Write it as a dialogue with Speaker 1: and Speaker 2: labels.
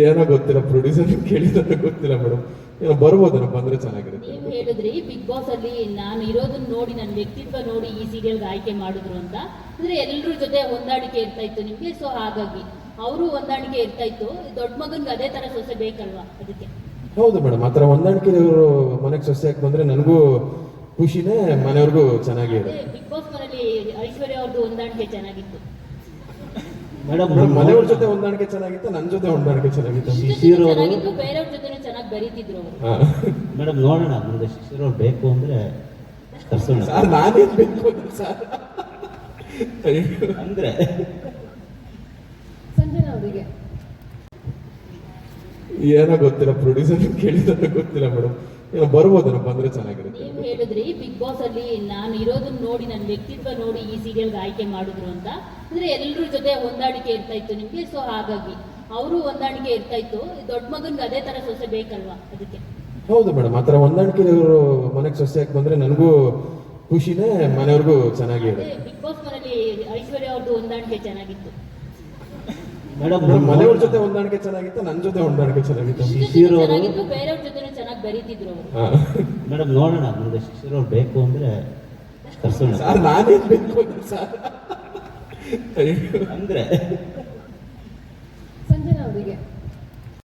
Speaker 1: ಏನೋ ಗೊತ್ತಿಲ್ಲ ಪ್ರೊಡ್ಯೂಸರ್ ಕೇಳಿದ್ರೆ ಗೊತ್ತಿಲ್ಲ ಮೇಡಮ್ ಏನೋ ಬರ್ಬೋದನ ಬಂದ್ರೆ ಚೆನ್ನಾಗಿರುತ್ತೆ
Speaker 2: ನೀವು ಹೇಳಿದ್ರಿ ಬಿಗ್ ಬಾಸ್ ಅಲ್ಲಿ ನಾನು ಇರೋದನ್ನ ನೋಡಿ ನನ್ನ ವ್ಯಕ್ತಿತ್ವ ನೋಡಿ ಈ ಸೀರಿಯಲ್ಗೆ ಆಯ್ಕೆ ಮಾಡಿದ್ರು ಅಂತ. ಅಂದ್ರೆ ಎಲ್ಲರ ಜೊತೆ ಹೊಂದಾಣಿಕೆ ಇರ್ತಾ ಇತ್ತು ನಿಮ್ಗೆ ಸೊ ಹಾಗಾಗಿ. ಅವರು ಹೊಂದಾಣಿಕೆ ಇರ್ತಾ ಇತ್ತು. ದೊಡ್ಡ ಮಗನ್ಗೆ ಅದೇ ತರ ಸೊಸೆ ಬೇಕಲ್ವಾ ಅದಕ್ಕೆ?
Speaker 1: ಹೌದು ಮೇಡಮ್ ಆ ಥರ ಹೊಂದಾಣಿಕೆ ಇವರು ಮನೆಗೆ ಸೊಸೆಯಾಗಿ ಬಂದ್ರೆ ನನಗೂ ಖುಷಿನೇ ಮನೆಯವ್ರಿಗೂ ಚೆನ್ನಾಗಿ
Speaker 2: ಬಿಗ್ ಬಾಸ್ ಮನೇಲಿ ಐಶ್ವರ್ಯ ಅವ್ರದ್ದು ಹೊಂದಾಣಿಕೆ ಚೆನ್ನಾಗಿತ್ತು.
Speaker 3: ಮೇಡಮ್
Speaker 1: ಮನೆಯವ್ರ ಜೊತೆ ಹೊಂದಾಣಿಕೆ ಚೆನ್ನಾಗಿತ್ತು ನನ್ನ ಜೊತೆ ಹೊಂದಾಣಿಕೆ ಚೆನ್ನಾಗಿತ್ತು.
Speaker 3: ಶಿಶಿರ್ ಅವರು
Speaker 2: ಚೆನ್ನಾಗಿತ್ತು ಬೇರೆಯವ್ರ ಜೊತೆ ಚೆನ್ನಾಗಿ ಬರೀತಿದ್ರು ಅವರು.
Speaker 1: ಹಾ.
Speaker 3: ಮೇಡಮ್ ನೋಡೋಣ ಮುಂದೆ ಶಿಶಿರ್ ಅವ್ರು ಬೇಕು ಅಂದ್ರೆ ಕರ್ಸೋಣ.
Speaker 1: ಸರ್ ನಾನೇನ್ ಬೇಕು ಅಂದ್ರೆ ಸರ್?
Speaker 3: ಅಂದ್ರೆ
Speaker 2: ಸಂಜನಾ ಅವರಿಗೆ.
Speaker 1: ಏನೋ ಗೊತ್ತಿಲ್ಲ ಪ್ರೊಡ್ಯೂಸರ್ ಕೇಳಿದ್ರೆ ಗೊತ್ತಿಲ್ಲ ಮೇಡಮ್. ಏನೋ ಬರ್ಬೋದೇನೋ ಬಂದ್ರೆ ಚೆನ್ನಾಗಿರುತ್ತೆ.
Speaker 2: ಹೇಳಿದ್ರಿ ಬಿಗ್ ಬಾಸ್ ಅಲ್ಲಿ ನಾನು ಇರೋದನ್ನ ನೋಡಿ ನನ್ನ ವ್ಯಕ್ತಿತ್ವ ನೋಡಿ ಈ ಸೀರಿಯಲ್ ಆಯ್ಕೆ ಮಾಡಿದ್ರು ಅಂತ. ಅಂದ್ರೆ ಎಲ್ಲರ ಜೊತೆ ಹೊಂದಾಣಿಕೆ ಇರ್ತಾ ಇತ್ತು ನಿಮ್ಗೆ ಸೊ ಹಾಗಾಗಿ ಅವರು ಹೊಂದಾಣಿಕೆ ಇರ್ತಾ ಇತ್ತು. ದೊಡ್ಡ ಮಗನ್ಗೆ ಅದೇ ತರ ಸೊಸೆ ಬೇಕಲ್ವಾ ಅದಕ್ಕೆ?
Speaker 1: ಹೌದು ಮೇಡಮ್ ಆ ಥರ ಹೊಂದಾಣಿಕೆ ಇವರು ಮನೆಗೆ ಸೊಸೆಯಾಗಿ ಬಂದ್ರೆ ನನಗೂ ಖುಷಿನೇ ಮನೆಯವ್ರಿಗೂ ಚೆನ್ನಾಗಿ
Speaker 2: ಅದೇ ಬಿಗ್ ಬಾಸ್ ಮನೆಯಲ್ಲಿ ಐಶ್ವರ್ಯ ಅವ್ರದ್ದು ಹೊಂದಾಣಿಕೆ ಚೆನ್ನಾಗಿತ್ತು.
Speaker 3: ಮೇಡಮ್
Speaker 1: ಮೇಡಮ್ ಮನೆಯವ್ರ ಜೊತೆ ಹೊಂದಾಣಿಕೆ ಚೆನ್ನಾಗಿತ್ತು ನನ್ನ ಜೊತೆ ಹೊಂದಾಣಿಕೆ ಚೆನ್ನಾಗಿತ್ತು
Speaker 3: ಶಿಶಿರ್ ಅವರು
Speaker 2: ಚೆನ್ನಾಗಿತ್ತು ಬೇರೆಯವ್ರ ಜೊತೆ ಬರೀತಿದ್ರು.
Speaker 3: ಮೇಡಮ್ ನೋಡೋಣ ಮುಂದೆ ಶಿಕ್ಷಕರು ಬೇಕು ಅಂದ್ರೆ ಕರ್ಸೋಣ
Speaker 1: ಸರ್ ನಾನೇನ್ ಬೇಕು ಅಂದ್ರೆ ಸರ್.
Speaker 3: ಅಂದ್ರೆ